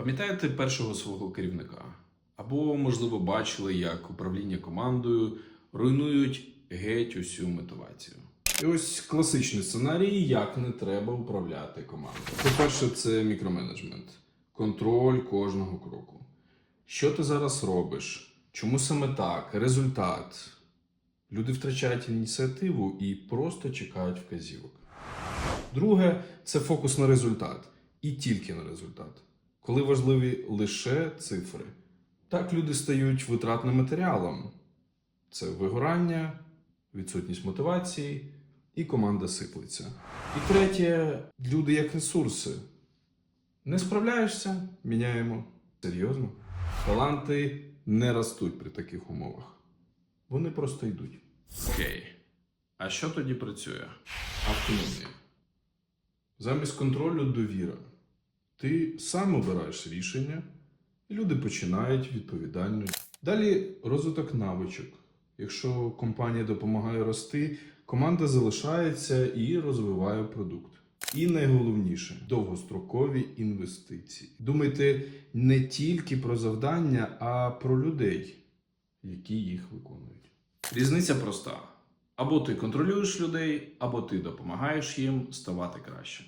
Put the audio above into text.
Пам'ятаєте першого свого керівника? Або, можливо, бачили, як управління командою руйнують геть усю мотивацію. І ось класичний сценарій, як не треба управляти командою. По-перше, це мікроменеджмент, контроль кожного кроку. Що ти зараз робиш? Чому саме так? Результат. Люди втрачають ініціативу і просто чекають вказівок. Друге це фокус на результат і тільки на результат, коли важливі лише цифри. Так люди стають витратним матеріалом. Це вигорання, відсутність мотивації і команда сиплеться. І третє люди як ресурси. Не справляєшся, міняємо. Серйозно? Таланти не ростуть при таких умовах. Вони просто йдуть. Окей. А що тоді працює? Автономія. Замість контролю довіра. Ти сам обираєш рішення, і люди починають відповідально. Далі розвиток навичок. Якщо компанія допомагає рости, команда залишається і розвиває продукт. І найголовніше довгострокові інвестиції. Думайте не тільки про завдання, а про людей, які їх виконують. Різниця проста: або ти контролюєш людей, або ти допомагаєш їм ставати кращим.